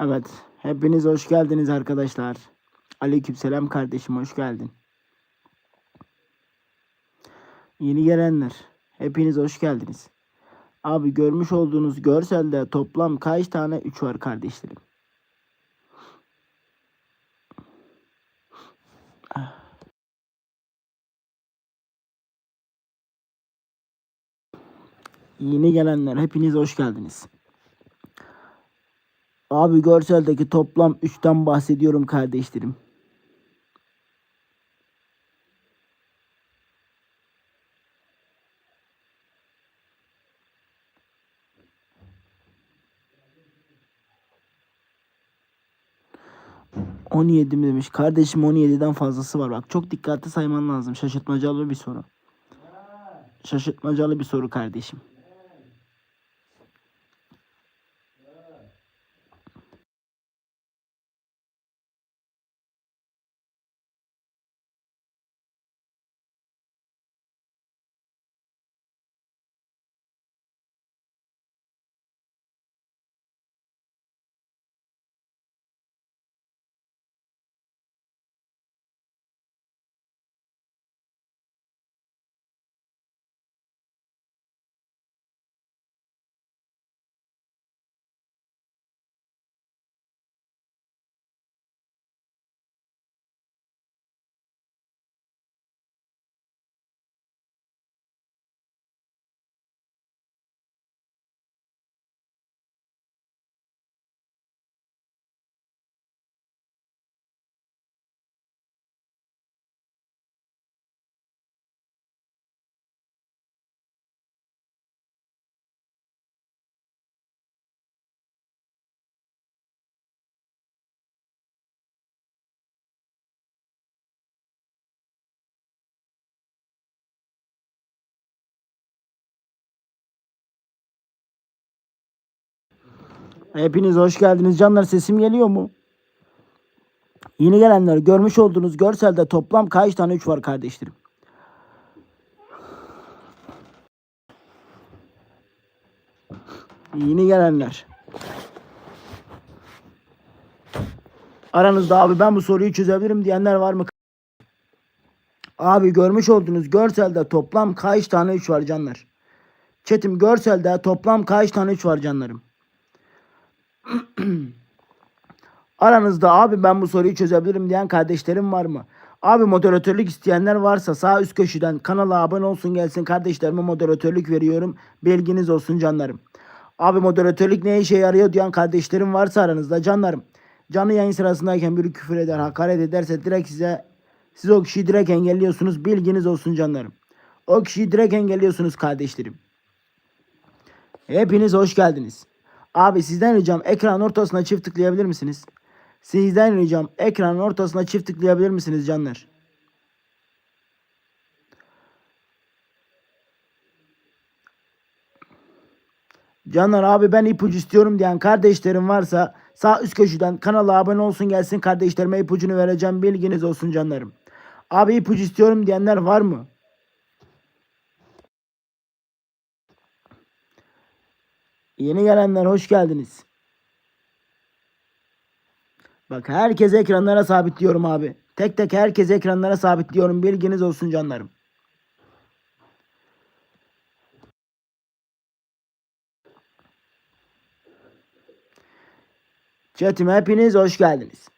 Evet, hepiniz hoş geldiniz arkadaşlar. Aleykümselam kardeşim, hoş geldin. Yeni gelenler, hepiniz hoş geldiniz. Abi görmüş olduğunuz görselde toplam kaç tane 3 var kardeşlerim? Yeni gelenler, hepiniz hoş geldiniz. Abi görseldeki toplam 3'ten bahsediyorum kardeşlerim. On yedi mi demiş. Kardeşim 17'den fazlası var. Bak çok dikkatli sayman lazım. Şaşırtmacalı bir soru. Şaşırtmacalı bir soru kardeşim. Hepiniz hoş geldiniz canlar. Sesim geliyor mu? Yeni gelenler görmüş olduğunuz görselde toplam kaç tane 3 var kardeşlerim? Yeni gelenler. Aranızda abi ben bu soruyu çözebilirim diyenler var mı? Abi görmüş olduğunuz görselde toplam kaç tane 3 var canlar? Çetim görselde toplam kaç tane 3 var canlarım? Aranızda abi ben bu soruyu çözebilirim diyen kardeşlerim var mı? Abi moderatörlük isteyenler varsa sağ üst köşeden kanala abone olsun gelsin kardeşlerime moderatörlük veriyorum. Bilginiz olsun canlarım. Abi moderatörlük ne işe yarıyor diyen kardeşlerim varsa aranızda canlarım. Canlı yayın sırasındayken biri küfür eder, hakaret ederse direkt size siz o kişiyi direkt engelliyorsunuz. Bilginiz olsun canlarım. O kişiyi direkt engelliyorsunuz kardeşlerim. Hepiniz hoş geldiniz. Abi sizden ricam ekran ortasına çift tıklayabilir misiniz? Sizden ricam ekranın ortasına çift tıklayabilir misiniz canlar? Canlar abi ben ipucu istiyorum diyen kardeşlerim varsa sağ üst köşeden kanala abone olsun gelsin kardeşlerime ipucunu vereceğim bilginiz olsun canlarım. Abi ipucu istiyorum diyenler var mı? Yeni gelenler hoş geldiniz. Bak herkes ekranlara sabitliyorum abi. Tek tek herkes ekranlara sabitliyorum. Bilginiz olsun canlarım. Chatime hepiniz hoş geldiniz.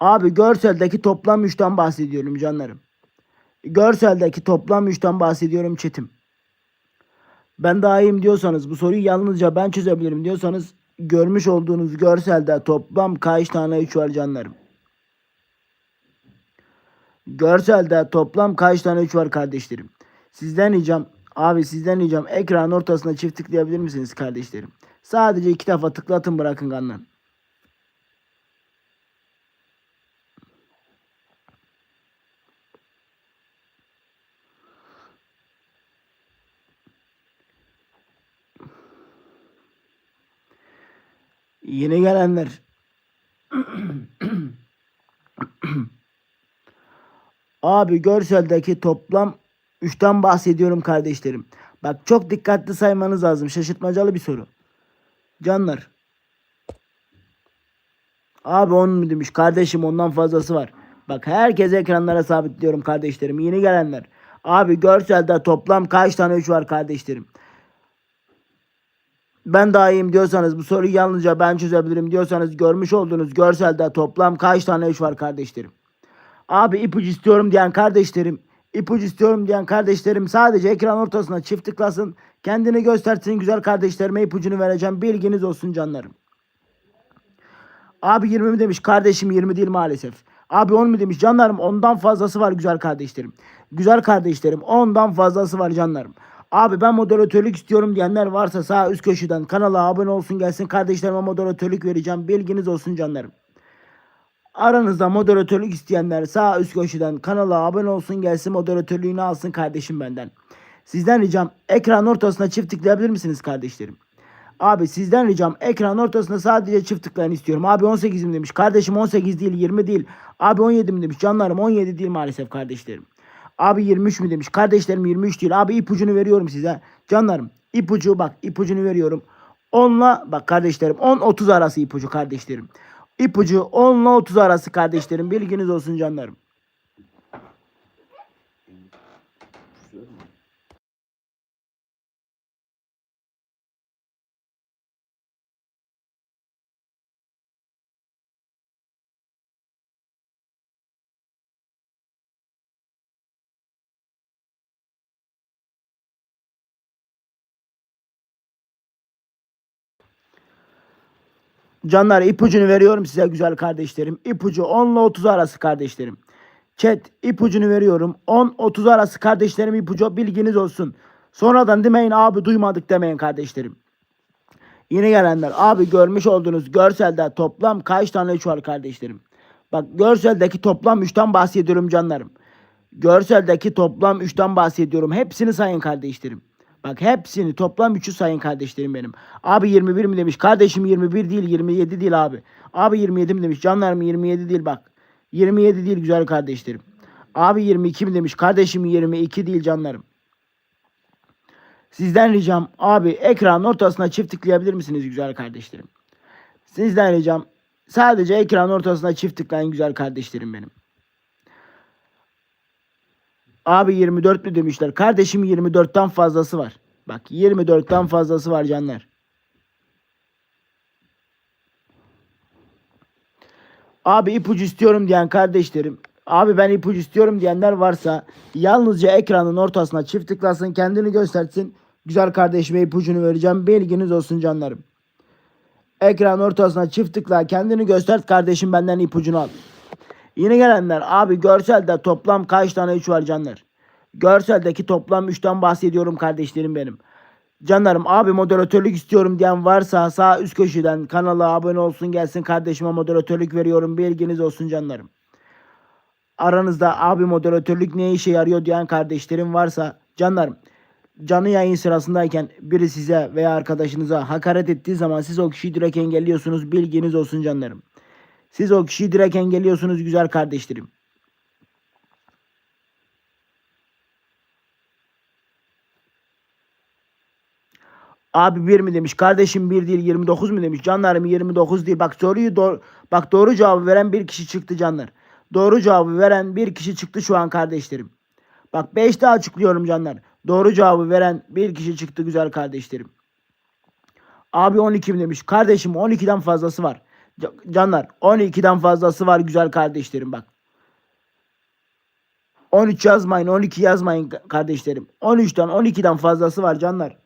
Abi görseldeki toplam 3'ten bahsediyorum canlarım. Görseldeki toplam 3'ten bahsediyorum chatim. Ben daha iyiyim diyorsanız bu soruyu yalnızca ben çözebilirim diyorsanız görmüş olduğunuz görselde toplam kaç tane 3 var canlarım? Görselde toplam kaç tane 3 var kardeşlerim? Sizden ricam abi sizden ricam ekranın ortasına çift tıklayabilir misiniz kardeşlerim? Sadece iki defa tıklatın bırakın kanlan. Yeni gelenler. Abi görseldeki toplam 3'ten bahsediyorum kardeşlerim. Bak çok dikkatli saymanız lazım. Şaşırtmacalı bir soru. Canlar. Abi 10 mu demiş. Kardeşim ondan fazlası var. Bak herkes ekranlara sabitliyorum kardeşlerim. Yeni gelenler. Abi görselde toplam kaç tane 3 var kardeşlerim? Ben daha iyiyim diyorsanız bu soruyu yalnızca ben çözebilirim diyorsanız görmüş olduğunuz görselde toplam kaç tane 3 var kardeşlerim? Abi ipucu istiyorum diyen kardeşlerim, ipucu istiyorum diyen kardeşlerim sadece ekran ortasına çift tıklasın. Kendini göstersin güzel kardeşlerime ipucunu vereceğim. Bilginiz olsun canlarım. Abi 20 mi demiş kardeşim 20 değil maalesef. Abi 10 mu demiş canlarım ondan fazlası var güzel kardeşlerim. Güzel kardeşlerim ondan fazlası var canlarım. Abi ben moderatörlük istiyorum diyenler varsa sağ üst köşeden kanala abone olsun gelsin kardeşlerime moderatörlük vereceğim. Bilginiz olsun canlarım. Aranızda moderatörlük isteyenler sağ üst köşeden kanala abone olsun gelsin moderatörlüğünü alsın kardeşim benden. Sizden ricam ekran ortasına çift tıklayabilir misiniz kardeşlerim? Abi sizden ricam ekran ortasına sadece çift tıklayın istiyorum. Abi 18 mi demiş. Kardeşim 18 değil 20 değil. Abi 17 mi demiş. Canlarım 17 değil maalesef kardeşlerim. Abi 23 mi demiş. Kardeşlerim 23 değil. Abi ipucunu veriyorum size. Canlarım ipucu bak ipucunu veriyorum. 10'la bak kardeşlerim 10-30 arası ipucu kardeşlerim. İpucu 10 ile 30 arası kardeşlerim. Bilginiz olsun canlarım. Canlar ipucunu veriyorum size güzel kardeşlerim. İpucu 10 ile 30 arası kardeşlerim. Chat ipucunu veriyorum. 10-30 arası kardeşlerim ipucu bilginiz olsun. Sonradan demeyin abi duymadık demeyin kardeşlerim. Yeni gelenler abi görmüş olduğunuz görselde toplam kaç tane 3 var kardeşlerim. Bak görseldeki toplam 3'ten bahsediyorum canlarım. Görseldeki toplam 3'ten bahsediyorum. Hepsini sayın kardeşlerim. Bak hepsini toplam 3'ü sayın kardeşlerim benim. Abi 21 mi demiş? Kardeşim 21 değil 27 değil abi. Abi 27 mi demiş? Canlarım 27 değil bak. 27 değil güzel kardeşlerim. Abi 22 mi demiş? Kardeşim 22 değil canlarım. Sizden ricam abi ekranın ortasına çift tıklayabilir misiniz güzel kardeşlerim? Sizden ricam sadece ekranın ortasına çift tıklayın güzel kardeşlerim benim. Abi 24 mü demişler. Kardeşim 24'ten fazlası var. Bak 24'ten fazlası var canlar. Abi ipucu istiyorum diyen kardeşlerim. Abi ben ipucu istiyorum diyenler varsa yalnızca ekranın ortasına çift tıklasın kendini göstersin. Güzel kardeşime ipucunu vereceğim. Bilginiz olsun canlarım. Ekran ortasına çift tıkla kendini göstert kardeşim benden ipucunu al. Yeni gelenler abi görselde toplam kaç tane 3 var canlar? Görseldeki toplam 3'ten bahsediyorum kardeşlerim benim. Canlarım abi moderatörlük istiyorum diyen varsa sağ üst köşeden kanala abone olsun gelsin kardeşime moderatörlük veriyorum bilginiz olsun canlarım. Aranızda abi moderatörlük ne işe yarıyor diyen kardeşlerim varsa canlarım canlı yayın sırasındayken biri size veya arkadaşınıza hakaret ettiği zaman siz o kişiyi direkt engelliyorsunuz bilginiz olsun canlarım. Siz o kişiyi direkt engelliyorsunuz güzel kardeşlerim. Abi 1 mi demiş. Kardeşim 1 değil 29 mu demiş. Canlarım 29 değil. Bak soruyu doğru bak doğru cevabı veren bir kişi çıktı canlar. Doğru cevabı veren bir kişi çıktı şu an kardeşlerim. Bak 5 daha açıklıyorum canlar. Doğru cevabı veren bir kişi çıktı güzel kardeşlerim. Abi 12 mi demiş. Kardeşim 12'den fazlası var. Canlar 12'den fazlası var güzel kardeşlerim bak. 13 yazmayın 12 yazmayın kardeşlerim. 13'ten 12'den fazlası var canlar.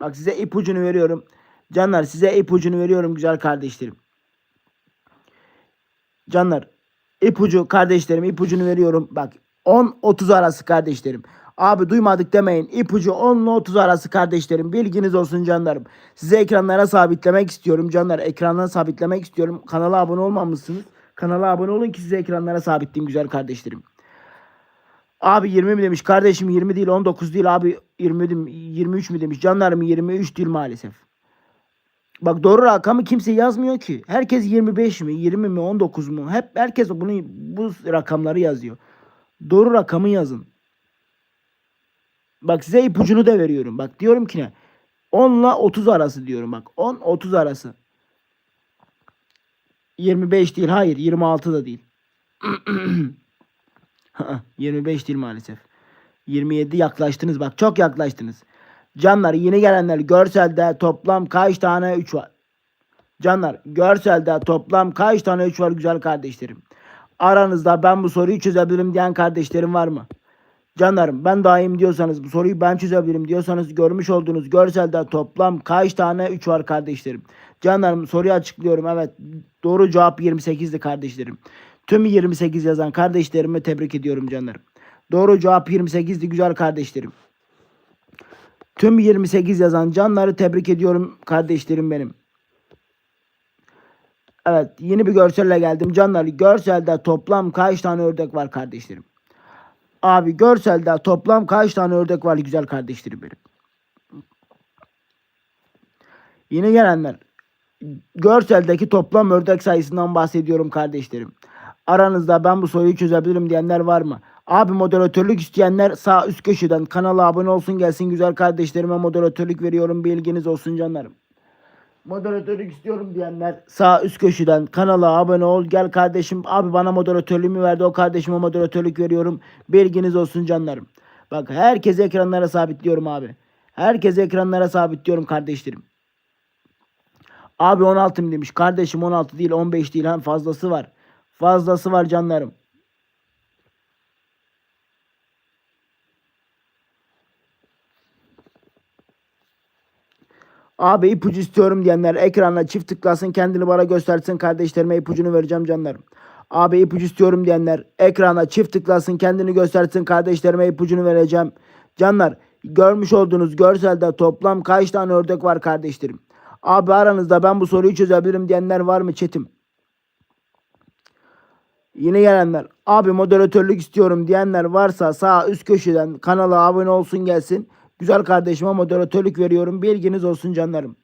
Bak size ipucunu veriyorum. Canlar size ipucunu veriyorum güzel kardeşlerim. Canlar ipucu kardeşlerim ipucunu veriyorum. Bak 10-30 arası kardeşlerim. Abi duymadık demeyin. İpucu 10 ile 30 arası kardeşlerim. Bilginiz olsun canlarım. Size ekranlara sabitlemek istiyorum canlar. Ekranlara sabitlemek istiyorum. Kanala abone olmamışsınız. Kanala abone olun ki size ekranlara sabitleyeyim güzel kardeşlerim. Abi 20 mi demiş kardeşim 20 değil 19 değil abi 20 değil, 23 mi demiş canlarım 23 değil maalesef. Bak doğru rakamı kimse yazmıyor ki. Herkes 25 mi 20 mi 19 mu hep herkes bunu bu rakamları yazıyor. Doğru rakamı yazın. Bak size ipucunu da veriyorum. Bak diyorum ki ne? 10 ile 30 arası diyorum bak. 10 30 arası. 25 değil hayır 26 da değil. 25 değil maalesef. 27 yaklaştınız bak çok yaklaştınız. Canlar yeni gelenler görselde toplam kaç tane 3 var? Canlar görselde toplam kaç tane 3 var güzel kardeşlerim? Aranızda ben bu soruyu çözebilirim diyen kardeşlerim var mı? Canlarım ben daim diyorsanız bu soruyu ben çözebilirim diyorsanız görmüş olduğunuz görselde toplam kaç tane 3 var kardeşlerim? Canlarım soruyu açıklıyorum. Evet doğru cevap 28'di kardeşlerim. Tüm 28 yazan kardeşlerimi tebrik ediyorum canlarım. Doğru cevap 28'di güzel kardeşlerim. Tüm 28 yazan canları tebrik ediyorum kardeşlerim benim. Evet yeni bir görselle geldim canlar. Görselde toplam kaç tane ördek var kardeşlerim? Abi görselde toplam kaç tane ördek var güzel kardeşlerim benim. Yeni gelenler. Görseldeki toplam ördek sayısından bahsediyorum kardeşlerim. Aranızda ben bu soruyu çözebilirim diyenler var mı? Abi moderatörlük isteyenler sağ üst köşeden kanala abone olsun gelsin güzel kardeşlerime moderatörlük veriyorum bilginiz olsun canlarım. Moderatörlük istiyorum diyenler sağ üst köşeden kanala abone ol gel kardeşim abi bana moderatörlüğümü verdi o kardeşime moderatörlük veriyorum bilginiz olsun canlarım. Bak herkese ekranlara sabitliyorum abi. Herkese ekranlara sabitliyorum kardeşlerim. Abi 16 mı demiş. Kardeşim 16 değil 15 değil. Hem fazlası var. Fazlası var canlarım. Abi ipucu istiyorum diyenler ekrana çift tıklasın kendini bana göstersin kardeşlerime ipucunu vereceğim canlarım. Abi ipucu istiyorum diyenler ekrana çift tıklasın kendini göstersin kardeşlerime ipucunu vereceğim. Canlar görmüş olduğunuz görselde toplam kaç tane ördek var kardeşlerim? Abi aranızda ben bu soruyu çözebilirim diyenler var mı çetim? Yine gelenler abi moderatörlük istiyorum diyenler varsa sağ üst köşeden kanala abone olsun gelsin. Güzel kardeşime moderatörlük veriyorum. Bilginiz olsun canlarım.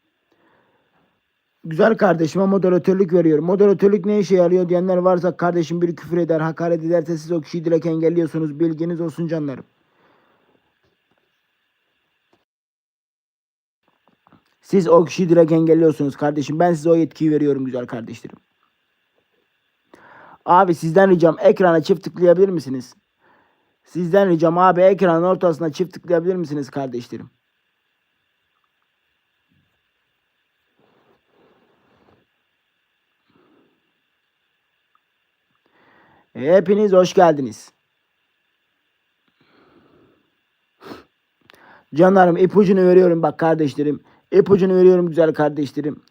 Güzel kardeşime moderatörlük veriyorum. Moderatörlük ne işe yarıyor diyenler varsa kardeşim bir küfür eder, hakaret ederse siz o kişiyi direkt engelliyorsunuz. Bilginiz olsun canlarım. Siz o kişiyi direkt engelliyorsunuz kardeşim. Ben size o yetkiyi veriyorum güzel kardeşlerim. Abi sizden ricam ekrana çift tıklayabilir misiniz? Sizden ricam abi ekranın ortasına çift tıklayabilir misiniz kardeşlerim? Hepiniz hoş geldiniz. Canlarım ipucunu veriyorum bak kardeşlerim. İpucunu veriyorum güzel kardeşlerim.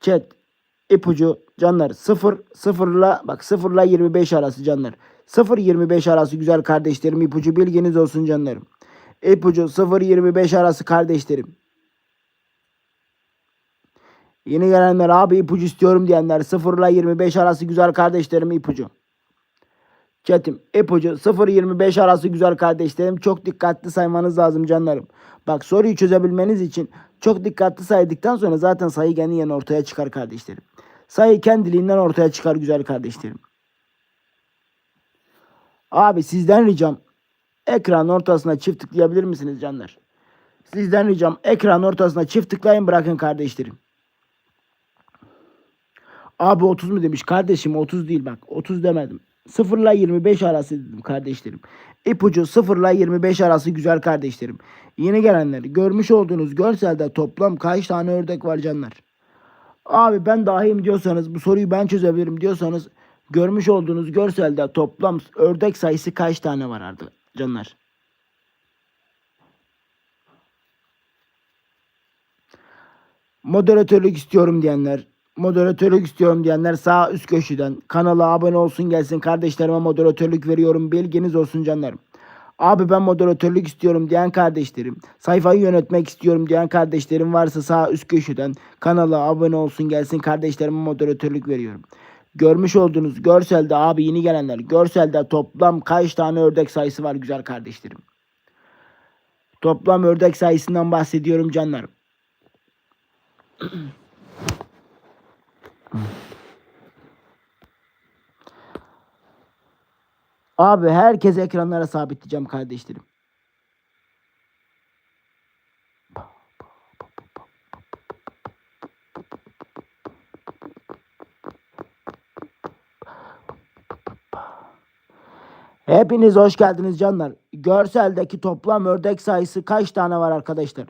Chat ipucu canlar 0 0'la bak 0'la 25 arası canlar. 0-25 arası güzel kardeşlerim ipucu bilginiz olsun canlarım. İpucu 0-25 arası kardeşlerim. Yeni gelenler abi ipucu istiyorum diyenler 0 ile 25 arası güzel kardeşlerim ipucu. Chatim ipucu 0-25 arası güzel kardeşlerim çok dikkatli saymanız lazım canlarım. Bak soruyu çözebilmeniz için çok dikkatli saydıktan sonra zaten sayı kendinden ortaya çıkar kardeşlerim. Sayı kendiliğinden ortaya çıkar güzel kardeşlerim. Abi sizden ricam ekran ortasına çift tıklayabilir misiniz canlar? Sizden ricam ekran ortasına çift tıklayın bırakın kardeşlerim. Abi 30 mu demiş kardeşim 30 değil bak 30 demedim. 0 ile 25 arası dedim kardeşlerim. İpucu 0 ile 25 arası güzel kardeşlerim. Yeni gelenler görmüş olduğunuz görselde toplam kaç tane ördek var canlar? Abi ben dahiyim diyorsanız bu soruyu ben çözebilirim diyorsanız görmüş olduğunuz görselde toplam ördek sayısı kaç tane var artık canlar? Moderatörlük istiyorum diyenler, moderatörlük istiyorum diyenler sağ üst köşeden kanala abone olsun gelsin. Kardeşlerime moderatörlük veriyorum. Bilginiz olsun canlarım. Abi ben moderatörlük istiyorum diyen kardeşlerim, sayfayı yönetmek istiyorum diyen kardeşlerim varsa sağ üst köşeden kanala abone olsun gelsin. Kardeşlerime moderatörlük veriyorum. Görmüş olduğunuz görselde abi yeni gelenler görselde toplam kaç tane ördek sayısı var güzel kardeşlerim. Toplam ördek sayısından bahsediyorum canlarım. Abi herkes ekranlara sabitleyeceğim kardeşlerim. Hepiniz hoş geldiniz canlar. Görseldeki toplam ördek sayısı kaç tane var arkadaşlar?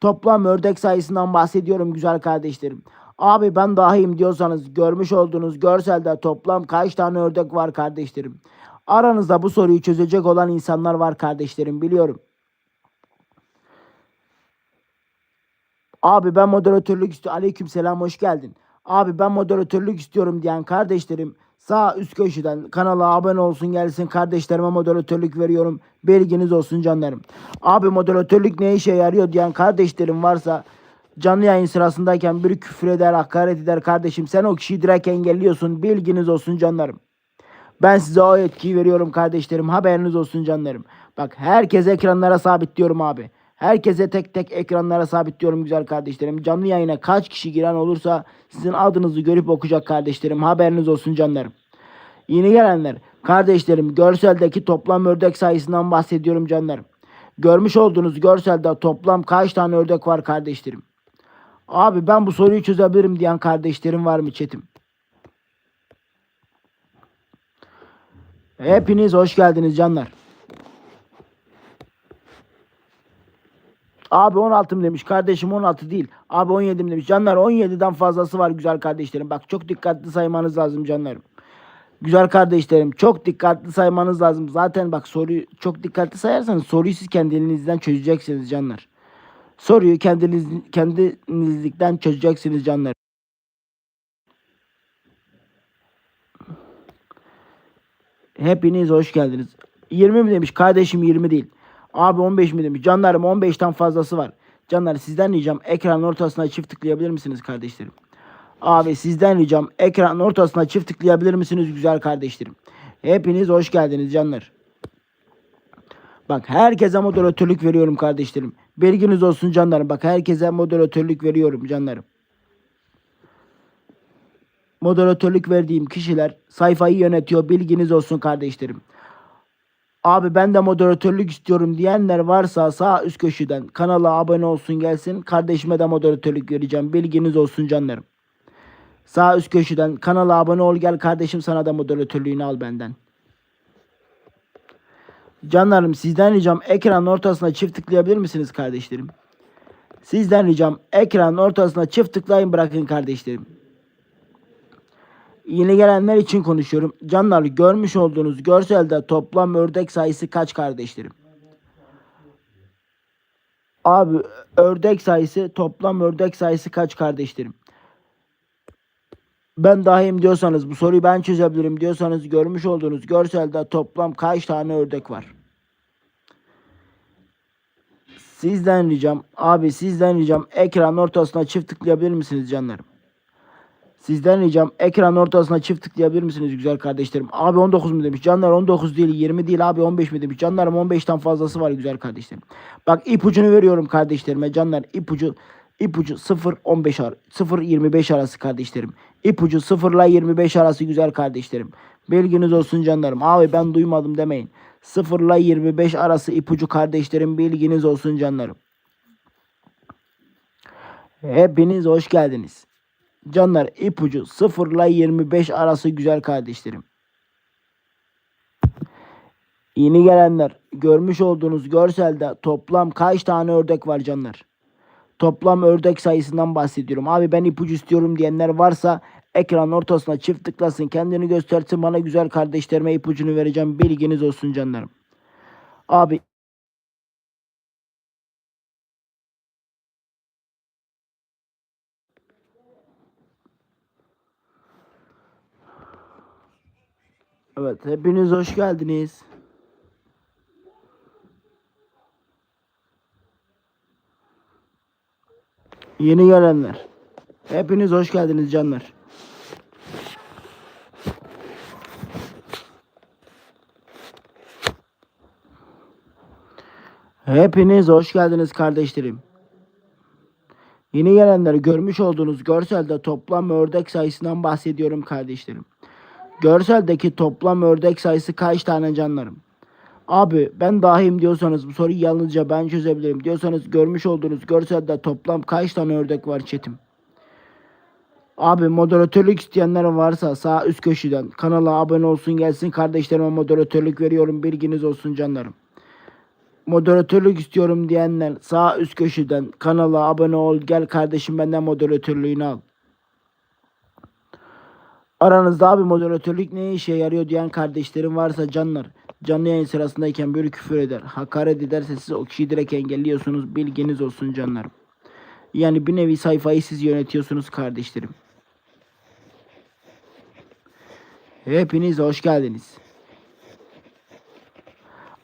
Toplam ördek sayısından bahsediyorum güzel kardeşlerim. Abi ben dahiyim diyorsanız görmüş olduğunuz görselde toplam kaç tane ördek var kardeşlerim? Aranızda bu soruyu çözecek olan insanlar var kardeşlerim biliyorum. Abi ben moderatörlük istiyorum. Aleyküm selam hoş geldin. Abi ben moderatörlük istiyorum diyen kardeşlerim sağ üst köşeden kanala abone olsun gelsin kardeşlerime moderatörlük veriyorum. Bilginiz olsun canlarım. Abi moderatörlük ne işe yarıyor diyen kardeşlerim varsa canlı yayın sırasındayken bir küfür eder, hakaret eder kardeşim. Sen o kişiyi direkt engelliyorsun. Bilginiz olsun canlarım. Ben size o yetkiyi veriyorum kardeşlerim. Haberiniz olsun canlarım. Bak herkes ekranlara sabitliyorum abi. Herkese tek tek ekranlara sabitliyorum güzel kardeşlerim. Canlı yayına kaç kişi giren olursa sizin adınızı görüp okuyacak kardeşlerim. Haberiniz olsun canlarım. Yeni gelenler kardeşlerim görseldeki toplam ördek sayısından bahsediyorum canlarım. Görmüş olduğunuz görselde toplam kaç tane ördek var kardeşlerim? Abi ben bu soruyu çözebilirim diyen kardeşlerim var mı chatim? Hepiniz hoş geldiniz canlar. Abi 16 mı demiş. Kardeşim 16 değil. Abi 17 mi demiş. Canlar 17'den fazlası var güzel kardeşlerim. Bak çok dikkatli saymanız lazım canlarım. Güzel kardeşlerim çok dikkatli saymanız lazım. Zaten bak soruyu çok dikkatli sayarsanız soruyu siz kendinizden çözeceksiniz canlar. Soruyu kendiniz kendinizlikten çözeceksiniz canlar. Hepiniz hoş geldiniz. 20 mi demiş? Kardeşim 20 değil. Abi 15 mi demiş? Canlarım 15'ten fazlası var. Canlar sizden ricam ekranın ortasına çift tıklayabilir misiniz kardeşlerim? Abi sizden ricam ekranın ortasına çift tıklayabilir misiniz güzel kardeşlerim? Hepiniz hoş geldiniz canlar. Bak herkese moderatörlük veriyorum kardeşlerim. Bilginiz olsun canlarım. Bak herkese moderatörlük veriyorum canlarım. Moderatörlük verdiğim kişiler sayfayı yönetiyor. Bilginiz olsun kardeşlerim. Abi ben de moderatörlük istiyorum diyenler varsa sağ üst köşeden kanala abone olsun gelsin. Kardeşime de moderatörlük vereceğim. Bilginiz olsun canlarım. Sağ üst köşeden kanala abone ol gel kardeşim sana da moderatörlüğünü al benden. Canlarım sizden ricam ekranın ortasına çift tıklayabilir misiniz kardeşlerim? Sizden ricam ekranın ortasına çift tıklayın bırakın kardeşlerim. Yeni gelenler için konuşuyorum. Canlar görmüş olduğunuz görselde toplam ördek sayısı kaç kardeşlerim? Abi ördek sayısı toplam ördek sayısı kaç kardeşlerim? Ben dahiyim diyorsanız bu soruyu ben çözebilirim diyorsanız görmüş olduğunuz görselde toplam kaç tane ördek var? Sizden ricam abi sizden ricam ekran ortasına çift tıklayabilir misiniz canlarım? Sizden ricam ekran ortasına çift tıklayabilir misiniz güzel kardeşlerim? Abi 19 mu demiş? Canlar 19 değil 20 değil abi 15 mi demiş? Canlarım 15'ten fazlası var güzel kardeşlerim. Bak ipucunu veriyorum kardeşlerime canlar ipucu ipucu 0 15 ar 0 25 arası kardeşlerim. İpucu 0 ile 25 arası güzel kardeşlerim. Bilginiz olsun canlarım. Abi ben duymadım demeyin. 0 ile 25 arası ipucu kardeşlerim bilginiz olsun canlarım. Hepiniz hoş geldiniz. Canlar ipucu 0 ile 25 arası güzel kardeşlerim. Yeni gelenler görmüş olduğunuz görselde toplam kaç tane ördek var canlar? Toplam ördek sayısından bahsediyorum. Abi ben ipucu istiyorum diyenler varsa ekran ortasına çift tıklasın kendini göstersin bana güzel kardeşlerime ipucunu vereceğim bilginiz olsun canlarım. Abi Evet hepiniz hoş geldiniz. Yeni gelenler. Hepiniz hoş geldiniz canlar. Hepiniz hoş geldiniz kardeşlerim. Yeni gelenleri görmüş olduğunuz görselde toplam ördek sayısından bahsediyorum kardeşlerim. Görseldeki toplam ördek sayısı kaç tane canlarım? Abi ben dahiyim diyorsanız bu soruyu yalnızca ben çözebilirim diyorsanız görmüş olduğunuz görselde toplam kaç tane ördek var çetim? Abi moderatörlük isteyenler varsa sağ üst köşeden kanala abone olsun gelsin kardeşlerime moderatörlük veriyorum bilginiz olsun canlarım. Moderatörlük istiyorum diyenler sağ üst köşeden kanala abone ol gel kardeşim benden moderatörlüğünü al. Aranızda abi moderatörlük ne işe yarıyor diyen kardeşlerim varsa canlar canlı yayın sırasındayken böyle küfür eder, hakaret ederse siz o kişiyi direkt engelliyorsunuz bilginiz olsun canlarım. Yani bir nevi sayfayı siz yönetiyorsunuz kardeşlerim. Hepiniz hoş geldiniz.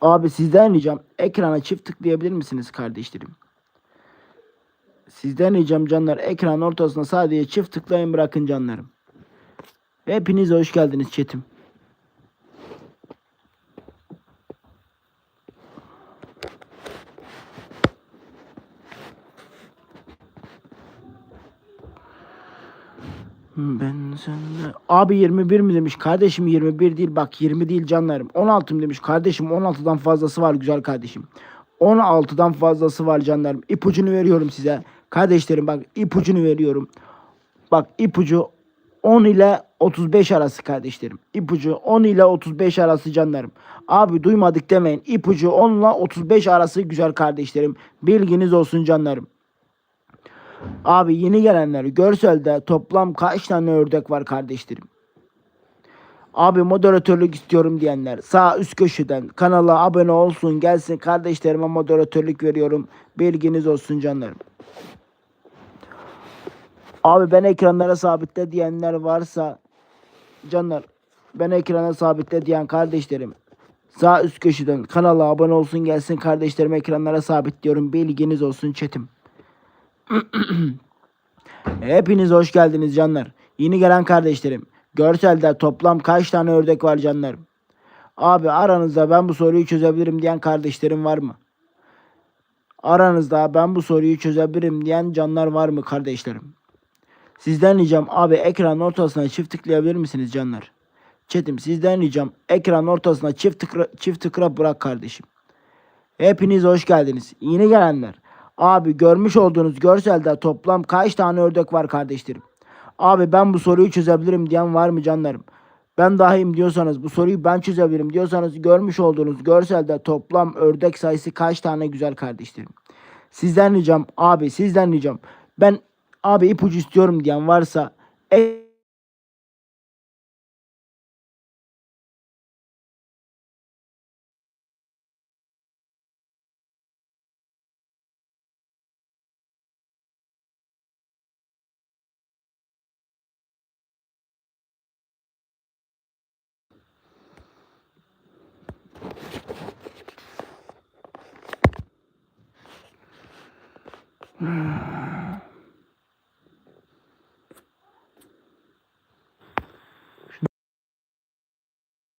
Abi sizden ricam ekrana çift tıklayabilir misiniz kardeşlerim? Sizden ricam canlar ekran ortasına sadece çift tıklayın bırakın canlarım. Hepiniz hoş geldiniz chatim. Ben sende... Abi 21 mi demiş? Kardeşim 21 değil bak 20 değil canlarım. 16 mı demiş? Kardeşim 16'dan fazlası var güzel kardeşim. 16'dan fazlası var canlarım. İpucunu veriyorum size. Kardeşlerim bak ipucunu veriyorum. Bak ipucu 10 ile 35 arası kardeşlerim. İpucu 10 ile 35 arası canlarım. Abi duymadık demeyin. İpucu 10 ile 35 arası güzel kardeşlerim. Bilginiz olsun canlarım. Abi yeni gelenler görselde toplam kaç tane ördek var kardeşlerim? Abi moderatörlük istiyorum diyenler sağ üst köşeden kanala abone olsun gelsin kardeşlerime moderatörlük veriyorum. Bilginiz olsun canlarım. Abi ben ekranlara sabitle diyenler varsa canlar ben ekrana sabitle diyen kardeşlerim sağ üst köşeden kanala abone olsun gelsin kardeşlerim ekranlara sabitliyorum bilginiz olsun chatim. Hepiniz hoş geldiniz canlar. Yeni gelen kardeşlerim. Görselde toplam kaç tane ördek var canlarım? Abi aranızda ben bu soruyu çözebilirim diyen kardeşlerim var mı? Aranızda ben bu soruyu çözebilirim diyen canlar var mı kardeşlerim? Sizden ricam abi ekranın ortasına çift tıklayabilir misiniz canlar? Çetim sizden ricam ekranın ortasına çift tıkra, çift tıkra bırak kardeşim. Hepiniz hoş geldiniz. Yeni gelenler. Abi görmüş olduğunuz görselde toplam kaç tane ördek var kardeşlerim? Abi ben bu soruyu çözebilirim diyen var mı canlarım? Ben dahiyim diyorsanız bu soruyu ben çözebilirim diyorsanız görmüş olduğunuz görselde toplam ördek sayısı kaç tane güzel kardeşlerim? Sizden ricam abi sizden ricam ben abi ipucu istiyorum diyen varsa e